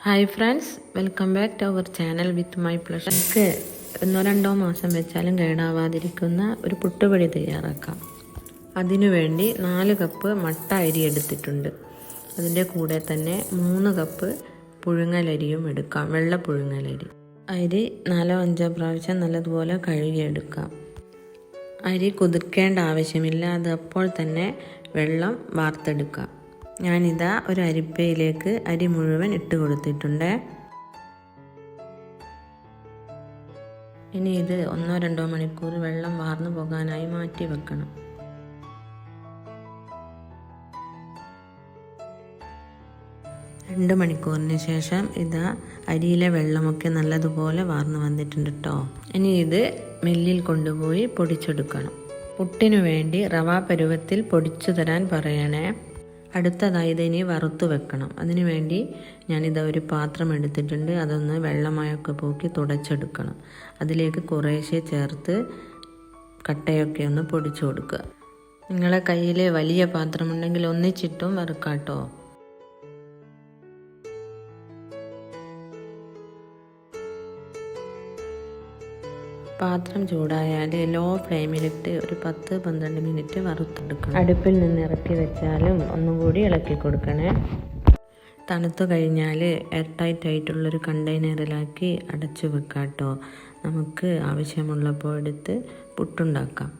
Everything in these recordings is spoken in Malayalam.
Hi friends welcome back to our channel with my pleasure നമുക്ക് ഒന്നോ രണ്ടോ മാസം വെച്ചാലും കേടാവാതിരിക്കുന്ന ഒരു പുട്ടുപൊടി തയ്യാറാക്കാം. അതിനുവേണ്ടി നാല് കപ്പ് മട്ട അരി എടുത്തിട്ടുണ്ട്. അതിന്റെ കൂടെ തന്നെ മൂന്ന് കപ്പ് പുഴുങ്ങലരിയും എടുക്കാം. വെള്ള പുഴുങ്ങലരി. അരി നാലോ അഞ്ചോ പ്രാവശ്യം നല്ലതുപോലെ കഴുകിയെടുക്കാം. അരി കുതിർക്കേണ്ട ആവശ്യമില്ല. അത് അപ്പോൾ തന്നെ വെള്ളം വാർത്തെടുക്കാം. ഞാനിതാ ഒരു അരിപ്പയിലേക്ക് അരി മുഴുവൻ ഇട്ട് കൊടുത്തിട്ടുണ്ട്. ഇനി ഇത് ഒന്നോ രണ്ടോ മണിക്കൂർ വെള്ളം വാർന്നു പോകാനായി മാറ്റി വെക്കണം. രണ്ട് മണിക്കൂറിന് ശേഷം ഇതാ അരിയിലെ വെള്ളമൊക്കെ നല്ലതുപോലെ വാർന്നു വന്നിട്ടുണ്ട് കേട്ടോ ഇനി ഇത് മില്ലിൽ കൊണ്ടുപോയി പൊടിച്ചെടുക്കണം. പുട്ടിനു വേണ്ടി റവ പരുവത്തിൽ പൊടിച്ചു തരാൻ പറയണേ. അടുത്തതായി ഇതിനി വറുത്ത് വെക്കണം. അതിനു വേണ്ടി ഞാനിത് ഒരു പാത്രം എടുത്തിട്ടുണ്ട്. അതൊന്ന് വെള്ളമായൊക്കെ പോക്കി തുടച്ചെടുക്കണം. അതിലേക്ക് കുറേശ്ശെ ചേർത്ത് കട്ടയൊക്കെ ഒന്ന് പൊടിച്ചു കൊടുക്കുക. നിങ്ങളെ കയ്യിൽ വലിയ പാത്രമുണ്ടെങ്കിൽ ഒന്നിച്ചിട്ടും വറുക്കാട്ടോ. പാത്രം ചൂടായാൽ ലോ ഫ്ലെയിമിലിട്ട് ഒരു പത്ത് പന്ത്രണ്ട് മിനിറ്റ് വറുത്തെടുക്കണം. അടുപ്പിൽ നിന്ന് ഇറക്കി വെച്ചാലും ഒന്നും കൂടി ഇളക്കി കൊടുക്കണേ. തണുത്തു കഴിഞ്ഞാൽ എയർ ടൈറ്റ് ആയിട്ടുള്ളൊരു കണ്ടെയ്നറിലാക്കി അടച്ചു വെക്കാട്ടോ നമുക്ക് ആവശ്യമുള്ളപ്പോൾ എടുത്ത് പുട്ടുണ്ടാക്കാം.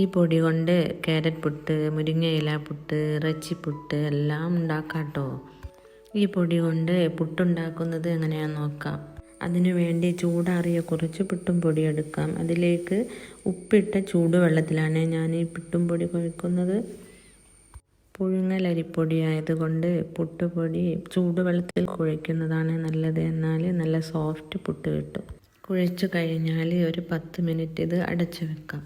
ഈ പൊടി കൊണ്ട് ക്യാരറ്റ് പുട്ട് മുരിങ്ങയില പുട്ട് ഇറച്ചി പുട്ട് എല്ലാം ഉണ്ടാക്കാട്ടോ ഈ പൊടി കൊണ്ട് പുട്ടുണ്ടാക്കുന്നത് എങ്ങനെയാണെന്ന് നോക്കാം. അതിനു വേണ്ടി ചൂടാറിയ കുറച്ച് പിട്ടും പൊടി എടുക്കാം. അതിലേക്ക് ഉപ്പിട്ട ചൂടുവെള്ളത്തിലാണ് ഞാൻ ഈ പിട്ടും പൊടി കുഴക്കുന്നത്. പുഴുങ്ങലരിപ്പൊടി ആയതുകൊണ്ട് പുട്ടുപൊടി ചൂടുവെള്ളത്തിൽ കുഴയ്ക്കുന്നതാണ് നല്ലത്. എന്നാൽ നല്ല സോഫ്റ്റ് പുട്ട് കിട്ടും. കുഴച്ചു കഴിഞ്ഞാൽ ഒരു പത്ത് മിനിറ്റ് ഇത് അടച്ചു വെക്കാം.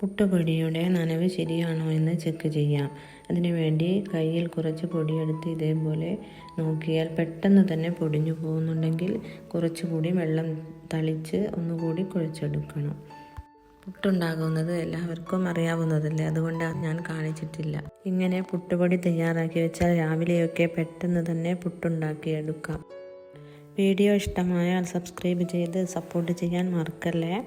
പുട്ടുപൊടിയുടെ നനവ് ശരിയാണോ എന്ന് ചെക്ക് ചെയ്യാം. അതിനുവേണ്ടി കയ്യിൽ കുറച്ച് പൊടിയെടുത്ത് ഇതേപോലെ നോക്കിയാൽ പെട്ടെന്ന് തന്നെ പൊടിഞ്ഞു പോകുന്നുണ്ടെങ്കിൽ കുറച്ചുകൂടി വെള്ളം തളിച്ച് ഒന്നുകൂടി കുഴച്ചെടുക്കണം. പുട്ടുണ്ടാകുന്നത് എല്ലാവർക്കും അറിയാവുന്നതല്ലേ അതുകൊണ്ട് ഞാൻ കാണിച്ചിട്ടില്ല. ഇങ്ങനെ പുട്ടുപൊടി തയ്യാറാക്കി വെച്ചാൽ രാവിലെയൊക്കെ പെട്ടെന്ന് തന്നെ പുട്ടുണ്ടാക്കിയെടുക്കാം. വീഡിയോ ഇഷ്ടമായാൽ സബ്സ്ക്രൈബ് ചെയ്ത് സപ്പോർട്ട് ചെയ്യാൻ മറക്കല്ലേ?